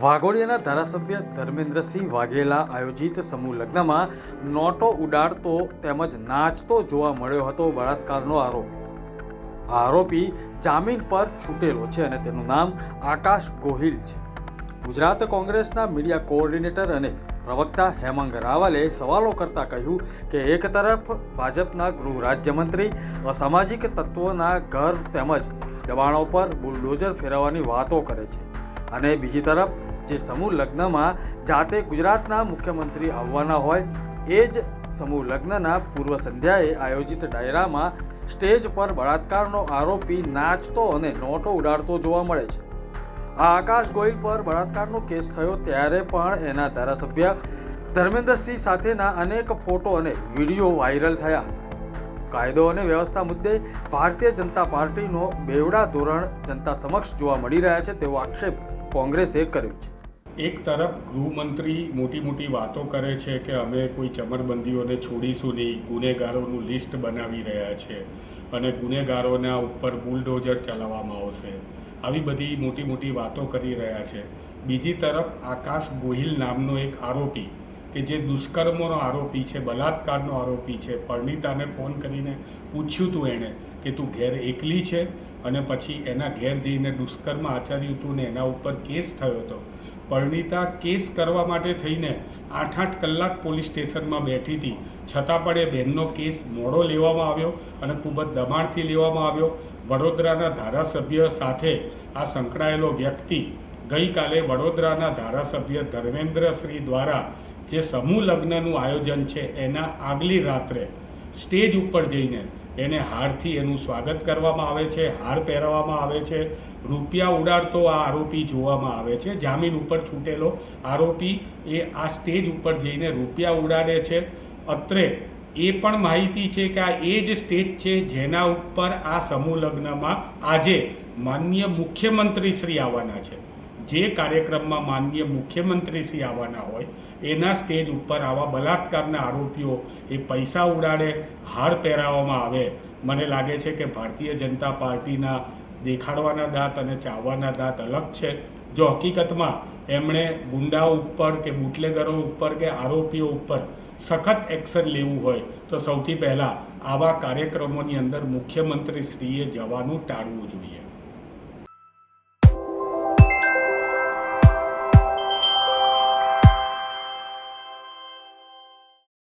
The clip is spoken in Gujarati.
વાઘોડિયાના ધારાસભ્ય ધર્મેન્દ્રસિંહ વાઘેલા આયોજિત સમૂહ લગ્નમાં નોટો ઉડાડતો તેમજ નાચતો જોવા મળ્યો હતો બળાત્કારનો આરોપી. આ આરોપી જામીન પર છૂટેલો છે અને તેનું નામ આકાશ ગોહિલ છે. ગુજરાત કોંગ્રેસના મીડિયા કોઓર્ડિનેટર અને પ્રવક્તા હેમાંગ રાવલે સવાલો કરતા કહ્યું કે એક તરફ ભાજપના ગૃહ રાજ્યમંત્રી અસામાજિક તત્વોના ઘર તેમજ દબાણો પર બુલડોઝર ફેરવવાની વાતો કરે છે. અને બીજી તરફ, જે સમૂહ લગ્નમાં જાતે ગુજરાતના મુખ્યમંત્રી આવવાના હોય, એ જ સમૂહ લગ્નના પૂર્વ સંધ્યાએ આયોજિત ડાયરામાં સ્ટેજ પર બળાત્કારનો આરોપી નાચતો અને નોટો ઉડાડતો જોવા મળે છે. આ આકાશ ગોહિલ પર બળાત્કારનો કેસ થયો ત્યારે પણ એના ધારાસભ્ય ધર્મેન્દ્રસિંહ સાથેના અનેક ફોટો અને વીડિયો વાયરલ થયા હતા. કાયદો અને વ્યવસ્થા મુદ્દે ભારતીય જનતા પાર્ટીનો બેવડા ધોરણ જનતા સમક્ષ જોવા મળી રહ્યા છે તેવો આક્ષેપ કોંગ્રેસે કર્યું છે. એક તરફ ગૃહમંત્રી મોટી મોટી વાતો કરે છે કે અમે કોઈ ચમરબંધીઓને છોડીશું નહીં, ગુનેગારોનું લિસ્ટ બનાવી રહ્યા છે અને ગુનેગારોના ઉપર બુલડોઝર ચલાવવામાં આવશે. આવી બધી મોટી મોટી વાતો કરી રહ્યા છે. બીજી તરફ આકાશ ગોહિલ નામનો એક આરોપી કે જે દુષ્કર્મોનો આરોપી છે, બલાત્કારનો આરોપી છે, પરણિતાને ફોન કરીને પૂછ્યું હતું એણે કે તું ઘેર એકલી છે? અને પછી એના ઘેર જઈને દુષ્કર્મ આચર્યું હતું ને એના ઉપર કેસ થયો હતો. પરણિતા કેસ કરવા માટે થઈને આઠ આઠ કલાક પોલીસ સ્ટેશનમાં બેઠી હતી. છતાં પણ એ બહેનનો કેસ મોડો લેવામાં આવ્યો અને ખૂબ જ દબાણથી લેવામાં આવ્યો. વડોદરાના ધારાસભ્ય સાથે આ સંકળાયેલો વ્યક્તિ ગઈકાલે વડોદરાના ધારાસભ્ય ધર્મેન્દ્રશ્રી દ્વારા જે સમૂહ લગ્નનું આયોજન છે એના આગલી રાત્રે સ્ટેજ ઉપર જઈને એને હારથી એનું સ્વાગત કરવામાં આવે છે, હાર પહેરાવવામાં આવે છે. રૂપિયા ઉડાડતો આ આરોપી જોવામાં આવે છે. જામીન ઉપર છૂટેલો આરોપી એ આ સ્ટેજ ઉપર જઈને રૂપિયા ઉડાડે છે. અત્રે એ પણ માહિતી છે કે આ એ જ સ્ટેજ છે જેના ઉપર આ સમૂહ લગ્નમાં આજે માન્ય મુખ્યમંત્રી શ્રી આવવાના છે. જે કાર્યક્રમમાં માનનીય મુખ્યમંત્રી શ્રી આવવાના હોય, એના સ્ટેજ ઉપર આવા બલાત્કારના આરોપીઓ એ પૈસા ઉડાડે, હાર પહેરાવવામાં આવે. મને લાગે છે કે ભારતીય જનતા પાર્ટીના દેખાડવાના દાંત અને ચાવવાના દાંત અલગ છે. જો હકીકતમાં એમણે ગુંડાઓ ઉપર કે બુટલેગરો ઉપર કે આરોપીઓ ઉપર સખત એક્શન લેવું હોય, તો સૌથી પહેલાં આવા કાર્યક્રમોની અંદર મુખ્યમંત્રીશ્રીએ જવાનું ટાળવું જોઈએ.